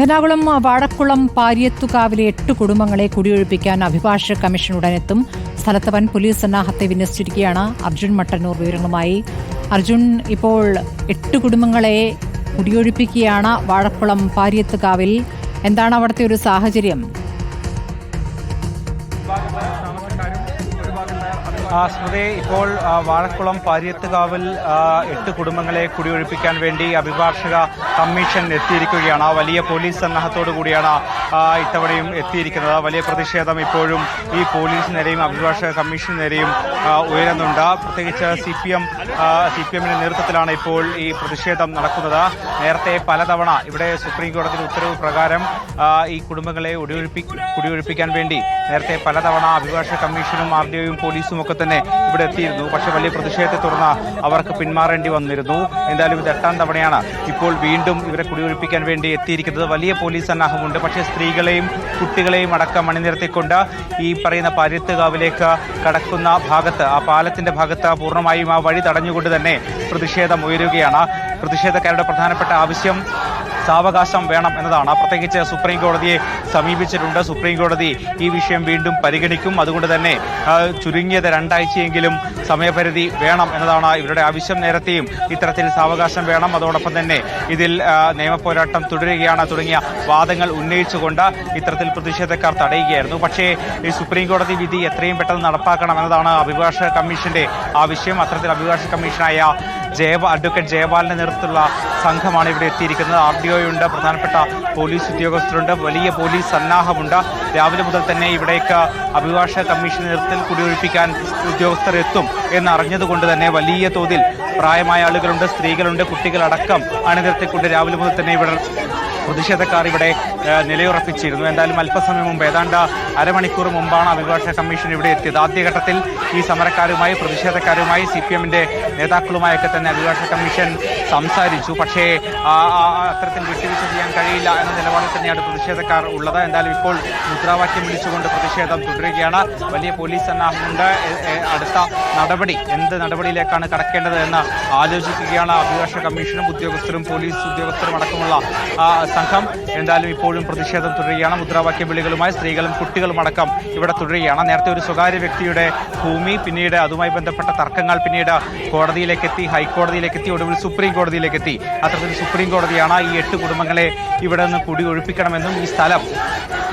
എറണാകുളം വാഴക്കുളം പാരിയത്തുകാവിലെ എട്ട് കുടുംബങ്ങളെ കുടിയൊഴിപ്പിക്കാൻ അഭിഭാഷക കമ്മീഷൻ ഉടനെത്തും. സ്ഥലത്ത് വൻ പോലീസ് സന്നാഹത്തെ വിന്യസിച്ചിരിക്കുകയാണ്. അർജുൻ മട്ടന്നൂർ വിവരങ്ങളുമായി. അർജുൻ ഇപ്പോൾ എട്ട് കുടുംബങ്ങളെ കുടിയൊഴിപ്പിക്കുകയാണ് വാഴക്കുളം പാരിയത്തുകാവിൽ. എന്താണ് അവിടുത്തെ ഒരു സാഹചര്യം? സ്മൃതി ഇപ്പോൾ വാഴക്കുളം പാരിയത്തുകാവിൽ എട്ട് കുടുംബങ്ങളെ കുടിയൊഴിപ്പിക്കാൻ വേണ്ടി അഭിഭാഷക കമ്മീഷൻ എത്തിയിരിക്കുകയാണ്. വലിയ പോലീസ് സന്നാഹത്തോടു കൂടിയാണ് ഇത്തവണയും എത്തിയിരിക്കുന്നത്. വലിയ പ്രതിഷേധം ഇപ്പോഴും ഈ പോലീസ് നേരെയും അഭിഭാഷക കമ്മീഷൻ നേരെയും ഉയരുന്നുണ്ട്. പ്രത്യേകിച്ച് C P M C P എമ്മിന്റെ നേതൃത്വത്തിലാണ് ഇപ്പോൾ ഈ പ്രതിഷേധം നടക്കുന്നത്. നേരത്തെ പലതവണ ഇവിടെ സുപ്രീം ഉത്തരവ് പ്രകാരം ഈ കുടുംബങ്ങളെ ഒടിയൊഴിപ്പി കുടിയൊഴിപ്പിക്കാൻ വേണ്ടി നേരത്തെ പലതവണ അഭിഭാഷക കമ്മീഷനും ആർ ഡി ഒയും പോലീസും ഒക്കെ തന്നെ ഇവിടെ എത്തിയിരുന്നു. പക്ഷെ വലിയ പ്രതിഷേധത്തെ തുടർന്ന് അവർക്ക് പിന്മാറേണ്ടി വന്നിരുന്നു. എന്തായാലും ഇത് എട്ടാം തവണയാണ് ഇപ്പോൾ വീണ്ടും ഇവരെ കുടിയൊഴിപ്പിക്കാൻ വേണ്ടി എത്തിയിരിക്കുന്നത്. വലിയ പോലീസ് സന്നാഹമുണ്ട്. പക്ഷേ സ്ത്രീകളെയും കുട്ടികളെയും അടക്കം അണിനിരത്തിക്കൊണ്ട് ഈ പറയുന്ന പരുത്തുകാവിലേക്ക് കടക്കുന്ന ഭാഗത്ത് ആ പാലത്തിന്റെ ഭാഗത്ത് പൂർണമായും ആ വഴി തടഞ്ഞുകൊണ്ട് തന്നെ പ്രതിഷേധം ഉയരുകയാണ്. പ്രതിഷേധക്കാരുടെ പ്രധാനപ്പെട്ട ആവശ്യം സാവകാശം വേണം എന്നതാണ്. പ്രത്യേകിച്ച് സുപ്രീം കോടതിയെ സമീപിച്ചിട്ടുണ്ട്. സുപ്രീം കോടതി ഈ വിഷയം വീണ്ടും പരിഗണിക്കും. അതുകൊണ്ട് തന്നെ ചുരുങ്ങിയത് രണ്ടാഴ്ചയെങ്കിലും സമയപരിധി വേണം എന്നതാണ് ഇവരുടെ ആവശ്യം. നേരത്തെയും ഇത്തരത്തിൽ സാവകാശം വേണം. അതോടൊപ്പം തന്നെ ഇതിൽ നിയമപോരാട്ടം തുടരുകയാണ്. തുടങ്ങിയ വാദങ്ങൾ ഉന്നയിച്ചുകൊണ്ട് ഇത്തരത്തിൽ പ്രതിഷേധക്കാർ തടയുകയായിരുന്നു. പക്ഷേ ഈ സുപ്രീം കോടതി വിധി എത്രയും പെട്ടെന്ന് നടപ്പാക്കണം എന്നതാണ് അഭിഭാഷക കമ്മീഷന്റെ ആവശ്യം. അത്തരത്തിൽ അഭിഭാഷക കമ്മീഷനായ ജയബ അഡ്വക്കേറ്റ് ജയപാലിന്റെ നേതൃത്വത്തിലുള്ള സംഘമാണ് ഇവിടെ എത്തിയിരിക്കുന്നത്. ആർ ഡി ഒയുണ്ട് പ്രധാനപ്പെട്ട പോലീസ് ഉദ്യോഗസ്ഥരുണ്ട് വലിയ പോലീസ് സന്നാഹമുണ്ട്. രാവിലെ മുതൽ തന്നെ ഇവിടേക്ക് അഭിഭാഷക കമ്മീഷൻ നേതൃത്വത്തിൽ കുടിയൊഴിപ്പിക്കാൻ ഉദ്യോഗസ്ഥർ എത്തും എന്നറിഞ്ഞതുകൊണ്ട് തന്നെ വലിയ തോതിൽ പ്രായമായ ആളുകളുണ്ട് സ്ത്രീകളുണ്ട് കുട്ടികളടക്കം അണിനിരത്തിക്കൊണ്ട് രാവിലെ മുതൽ തന്നെ ഇവിടെ പ്രതിഷേധക്കാർ ഇവിടെ നിലയുറപ്പിച്ചിരുന്നു. എന്തായാലും അല്പസമയം മുമ്പ് ഏതാണ്ട് അരമണിക്കൂർ മുമ്പാണ് അഭിഭാഷക കമ്മീഷൻ ഇവിടെ എത്തിയത്. ആദ്യഘട്ടത്തിൽ ഈ സമരക്കാരുമായി പ്രതിഷേധക്കാരുമായി സി പി എമ്മിന്റെ നേതാക്കളുമായൊക്കെ തന്നെ അഭിഭാഷക കമ്മീഷൻ സംസാരിച്ചു. പക്ഷേ അത്തരത്തിൽ വിട്ടുവീഴ്ച ചെയ്യാൻ കഴിയില്ല എന്ന നിലപാടിൽ തന്നെയാണ് പ്രതിഷേധക്കാർ ഉള്ളത്. എന്തായാലും ഇപ്പോൾ മുദ്രാവാക്യം വിളിച്ചുകൊണ്ട് പ്രതിഷേധം തുടരുകയാണ്. വലിയ പോലീസ് സന്നാഹമുണ്ട്. അടുത്ത നടപടി എന്ത് നടപടിയിലേക്കാണ് കടക്കേണ്ടത് എന്ന് ആലോചിക്കുകയാണ് അഭിഭാഷക കമ്മീഷനും ഉദ്യോഗസ്ഥരും പോലീസ് ഉദ്യോഗസ്ഥരും അടക്കമുള്ള സംഘം എന്തായാലും ഇപ്പോഴും പ്രതിഷേധം തുടരുകയാണ്. മുദ്രാവാക്യ വിളികളുമായി സ്ത്രീകളും കുട്ടികളും അടക്കം ഇവിടെ തുടരുകയാണ്. നേരത്തെ ഒരു സ്വകാര്യ വ്യക്തിയുടെ ഭൂമി പിന്നീട് അതുമായി ബന്ധപ്പെട്ട തർക്കങ്ങൾ പിന്നീട് കോടതിയിലേക്ക് എത്തി ഹൈക്കോടതിയിലേക്ക് എത്തി ഒടുവിൽ സുപ്രീം കോടതിയിലേക്ക് എത്തി അത്തരത്തിൽ സുപ്രീം കോടതിയാണ് ഈ എട്ട് കുടുംബങ്ങളെ ഇവിടെ നിന്ന് കുടി ഒഴിപ്പിക്കണമെന്നും ഈ സ്ഥലം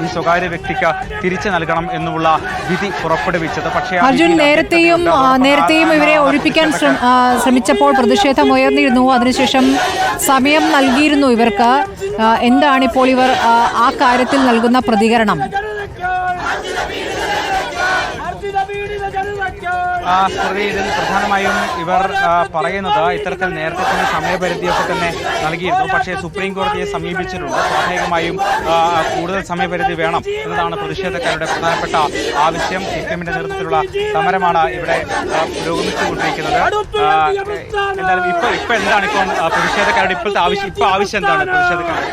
ഈ സ്വകാര്യ വ്യക്തിക്ക് തിരിച്ചു നൽകണം എന്നുമുള്ള വിധി പുറപ്പെടുവിച്ചത്. പക്ഷേ അർജുൻ നേരത്തെയും നേരത്തെയും ഇവരെ ഒഴിപ്പിക്കാൻ ശ്രമിച്ചപ്പോൾ പ്രതിഷേധം ഉയർന്നിരുന്നു. അതിനുശേഷം സമയം നൽകിയിരുന്നു ഇവർക്ക്. എന്താണ് ഇപ്പോൾ ഇവർ ആ, കാര്യത്തിൽ നൽകുന്ന പ്രതികരണം? ഇതിൽ പ്രധാനമായും ഇവർ പറയുന്നത് ഇത്തരത്തിൽ നേരത്തെ തന്നെ സമയപരിധിയൊക്കെ തന്നെ നൽകിയിരുന്നു. പക്ഷേ സുപ്രീം കോടതിയെ സമീപിച്ചിട്ടുണ്ട്. സ്വാഭാവികമായും കൂടുതൽ സമയപരിധി വേണം എന്നതാണ് പ്രതിഷേധക്കാരുടെ പ്രധാനപ്പെട്ട ആവശ്യം സി പി എമ്മിന്റെ നേതൃത്വത്തിലുള്ള സമരമാണ് ഇവിടെ പുരോഗമിച്ചുകൊണ്ടിരിക്കുന്നത്. എന്തായാലും ഇപ്പൊ ഇപ്പൊ എന്താണ് ഇപ്പം പ്രതിഷേധക്കാരുടെ ഇപ്പോഴത്തെ ആവശ്യം? ഇപ്പൊ ആവശ്യം എന്താണ് പ്രതിഷേധക്കാരുടെ?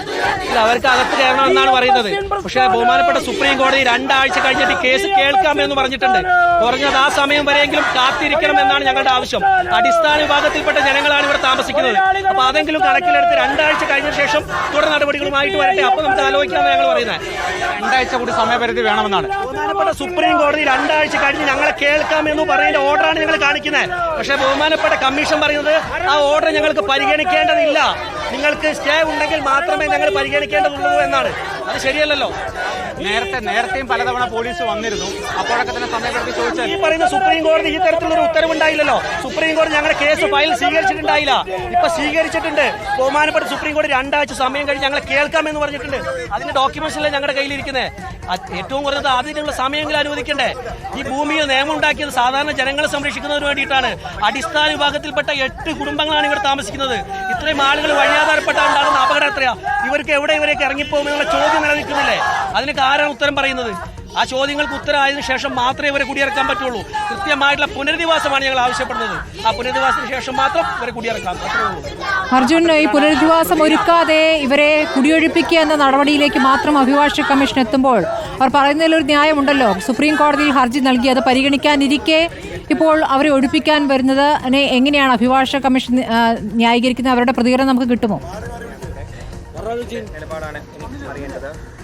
അവർക്ക് അകത്ത് കയറണമെന്നാണ് പറയുന്നത്. പക്ഷേ ബഹുമാനപ്പെട്ട സുപ്രീം കോടതി രണ്ടാഴ്ച കഴിഞ്ഞിട്ട് കേസ് കേൾക്കാമെന്ന് പറഞ്ഞിട്ടുണ്ട്. കുറഞ്ഞത് ആ സമയം വരെയെങ്കിലും കാത്തിരിക്കണം എന്നാണ് ഞങ്ങളുടെ ആവശ്യം. അടിസ്ഥാന വിഭാഗത്തിൽപ്പെട്ട ജനങ്ങളാണ് ഇവിടെ താമസിക്കുന്നത്. അപ്പൊ അതെങ്കിലും കണക്കിലെടുത്ത് രണ്ടാഴ്ച കഴിഞ്ഞ ശേഷം തുടർ നടപടികളുമായിട്ട് വരട്ടെ. അപ്പൊ നമുക്ക് ആലോചിക്കാമെന്ന് ഞങ്ങൾ പറയുന്നത്. രണ്ടാഴ്ച കൂടി സമയപരിധി വേണമെന്നാണ്. ബഹുമാനപ്പെട്ട സുപ്രീം കോടതി രണ്ടാഴ്ച കഴിഞ്ഞ് ഞങ്ങളെ കേൾക്കാമെന്ന് പറയുന്ന ഓർഡറാണ് ഞങ്ങൾ കാണിക്കുന്നത്. പക്ഷേ ബഹുമാനപ്പെട്ട കമ്മീഷൻ പറയുന്നത് ആ ഓർഡർ ഞങ്ങൾക്ക് പരിഗണിക്കേണ്ടതില്ല. നിങ്ങൾക്ക് സ്റ്റേ ഉണ്ടെങ്കിൽ മാത്രമേ ഞങ്ങൾ പരിഗണിക്കേണ്ടതുള്ളൂ എന്നാണ്. അത് ശരിയല്ലല്ലോ. നേരത്തെ നേരത്തെയും പലതവണ പോലീസ് വന്നിരുന്നു. അപ്പോഴൊക്കെ തന്നെ സമയപ്പെടുത്തി ചോദിച്ചത് ഈ പറയുന്ന സുപ്രീം കോടതി ഈ തരത്തിലുള്ള ഒരു ഉത്തരവുണ്ടായില്ലല്ലോ. സുപ്രീം കോടതി ഞങ്ങളുടെ കേസ് ഫയൽ സ്വീകരിച്ചിട്ടുണ്ടായില്ല. ഇപ്പൊ സ്വീകരിച്ചിട്ടുണ്ട്. ബഹുമാനപ്പെട്ട സുപ്രീം കോടതി രണ്ടാഴ്ച സമയം കഴിഞ്ഞ് ഞങ്ങളെ കേൾക്കാമെന്ന് പറഞ്ഞിട്ടുണ്ട്. അതിന്റെ ഡോക്യുമെന്റ്സ് അല്ലേ ഞങ്ങളുടെ കയ്യിലിരിക്കുന്നത് ഏറ്റവും കുറഞ്ഞത് അതിനുള്ള സമയമെങ്കിലും അനുവദിക്കണ്ടേ? ഈ ഭൂമിയിൽ നിയമം ഉണ്ടാക്കിയത് സാധാരണ ജനങ്ങളെ സംരക്ഷിക്കുന്നതിന് വേണ്ടിയിട്ടാണ്. അടിസ്ഥാന വിഭാഗത്തിൽപ്പെട്ട എട്ട് കുടുംബങ്ങളാണ് ഇവർ താമസിക്കുന്നത്. ഇത്രയും ആളുകൾ വഴിയാധാരപ്പെട്ട ഉണ്ടാകുന്ന അപകടം എത്രയാ? ഇവർക്ക് എവിടെ ഇവരേക്ക് ഇറങ്ങിപ്പോകുമെന്നുള്ള ചോദ്യം നിലനിൽക്കുന്നില്ലേ? അതിനൊക്കെ ആരാണ് ഉത്തരം പറയുന്നത്? ആ ചോദ്യങ്ങൾക്ക് ഉത്തരമായതിനു ശേഷം മാത്രമേ ഇവരെ കുടിയിറക്കാൻ പറ്റുള്ളൂ. കൃത്യമായിട്ടുള്ള പുനരധിവാസമാണ് ഞങ്ങൾ ആവശ്യപ്പെടുന്നത്. ആ പുനരധിവാസത്തിന് ശേഷം മാത്രം ഇവരെ കുടിയിറക്കാം. അത്രേ ഉള്ളൂ. അർജുൻ ഈ പുനരധിവാസം ഒരുക്കാതെ ഇവരെ കുടിയൊഴിപ്പിക്കുക എന്ന നടപടിയിലേക്ക് മാത്രം അഭിഭാഷക കമ്മീഷൻ എത്തുമ്പോൾ അവർ പറയുന്നതിൽ ഒരു ന്യായമുണ്ടല്ലോ. സുപ്രീം കോടതിയിൽ ഹർജി നൽകി അത് പരിഗണിക്കാനിരിക്കെ ഇപ്പോൾ അവരെ ഒഴിപ്പിക്കാൻ വരുന്നത് അതിനെ എങ്ങനെയാണ് അഭിഭാഷക കമ്മീഷൻ ന്യായീകരിക്കുന്നത്? അവരുടെ പ്രതികരണം നമുക്ക് കിട്ടുമോ? ആ,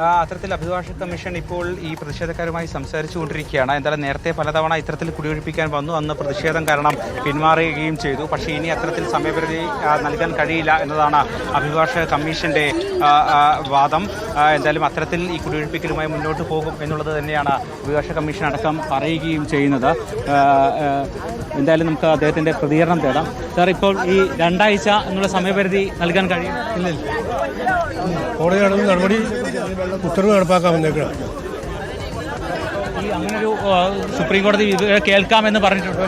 അത്തരത്തിൽ അഭിഭാഷക കമ്മീഷൻ ഇപ്പോൾ ഈ പ്രതിഷേധക്കാരുമായി സംസാരിച്ചുകൊണ്ടിരിക്കുകയാണ്. എന്തായാലും നേരത്തെ പലതവണ ഇത്തരത്തിൽ കുടിയൊഴിപ്പിക്കാൻ വന്നു. അന്ന് പ്രതിഷേധം കാരണം പിന്മാറുകയും ചെയ്തു. പക്ഷേ ഇനി അത്തരത്തിൽ സമയപരിധി നൽകാൻ കഴിയില്ല എന്നതാണ് അഭിഭാഷക കമ്മീഷന്റെ ആ, ആ, വാദം. എന്തായാലും അത്തരത്തിൽ ഈ കുടിയൊഴിപ്പിക്കലുമായി മുന്നോട്ട് പോകും എന്നുള്ളത് തന്നെയാണ് അഭിഭാഷക കമ്മീഷൻ അടക്കം പറയുകയും ചെയ്യുന്നത്. ആ, ആ, എന്തായാലും നമുക്ക് അദ്ദേഹത്തിന്റെ പ്രതികരണം തേടാം. സാർ ഇപ്പോൾ ഈ രണ്ടാഴ്ച എന്നുള്ള സമയപരിധി നൽകാൻ കഴിയും കോടതി നടപടി ഉത്തരവ് നടപ്പാക്കാൻ വന്നേക്കണം. ഈ അങ്ങനൊരു ഒരു സുപ്രീം കോടതി ഇത് കേൾക്കാമെന്ന് പറഞ്ഞിട്ടുണ്ട്.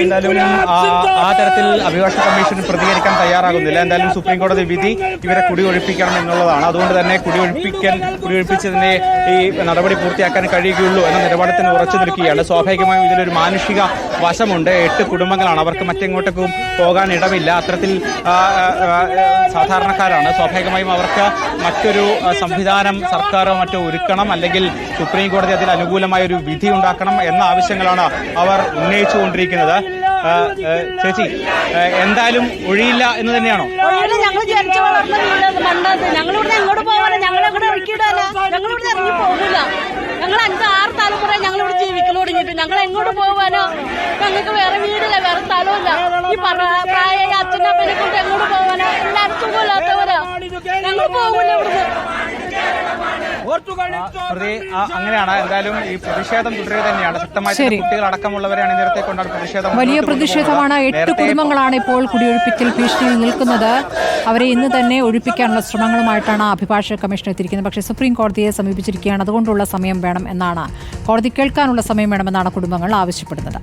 എന്തായാലും ആ ആ തരത്തിൽ അഭിഭാഷക കമ്മീഷൻ പ്രതികരിക്കാൻ തയ്യാറാകുന്നില്ല. എന്തായാലും സുപ്രീം കോടതി വിധി ഇവരെ കുടിയൊഴിപ്പിക്കണം എന്നുള്ളതാണ്. അതുകൊണ്ട് തന്നെ കുടിയൊഴിപ്പിക്കൽ കുടിയൊഴിപ്പിച്ചതിനെ ഈ നടപടി പൂർത്തിയാക്കാൻ കഴിയുകയുള്ളൂ എന്ന നിലപാടത്തിന് ഉറച്ചു നിൽക്കുകയാണ്. സ്വാഭാവികമായും ഇതിലൊരു മാനുഷിക വശമുണ്ട്. എട്ട് കുടുംബങ്ങളാണ്. അവർക്ക് മറ്റെങ്ങോട്ടേക്കും പോകാൻ ഇടമില്ല. അത്തരത്തിൽ സാധാരണക്കാരാണ്. സ്വാഭാവികമായും അവർക്ക് മറ്റൊരു സംവിധാനം സർക്കാരോ മറ്റോ ഒരുക്കണം. അല്ലെങ്കിൽ സുപ്രീം കോടതി അതിന് അനുകൂലമായ ഒരു വിധി ഉണ്ടാക്കണം എന്ന ആവശ്യങ്ങളാണ് അവർ ഉന്നയിച്ചുകൊണ്ടിരിക്കുന്നത്. ചേച്ചി എന്തായാലും ഒഴിയില്ല എന്ന് തന്നെയാണോ? ഞങ്ങൾ ഞങ്ങൾ എങ്ങോട്ട് പോവാനോ? ഞങ്ങൾക്ക് വേറെ വീടില്ല വേറെ സ്ഥലമില്ല ഈ പ്രായ അച്ഛനെ അച്ഛനും അപ്പനെ കൊണ്ട് എങ്ങോട്ട് പോവാനോ? എല്ലാവർക്കും സുഖമില്ലാത്തവരാ ഞങ്ങൾ പോകില്ല ഇവിടുന്ന്. പ്രതി അങ്ങനെയാണ്. എന്തായാലും ഈ പ്രതിഷേധം തുടരുക തന്നെയാണ്. ശക്തമായി അടക്കമുള്ളവരെ അണിനിരത്തെ കൊണ്ടാണ് പ്രതിഷേധം വലിയ പ്രതിഷേധമാണ്. എട്ട് കുടുംബങ്ങളാണ് ഇപ്പോൾ കുടിയൊഴിപ്പിക്കൽ ഭീഷണിയിൽ നിൽക്കുന്നത്. അവരെ ഇന്ന് തന്നെ ഒഴിപ്പിക്കാനുള്ള ശ്രമങ്ങളുമായിട്ടാണ് അഭിഭാഷക കമ്മീഷൻ എത്തിയിരിക്കുന്നത്. പക്ഷേ സുപ്രീം കോടതിയെ സമീപിച്ചിരിക്കുകയാണ്. അതുകൊണ്ടുള്ള സമയം വേണം എന്നാണ്. കോടതി കേൾക്കാനുള്ള സമയം വേണമെന്നാണ് കുടുംബങ്ങൾ ആവശ്യപ്പെടുന്നത്.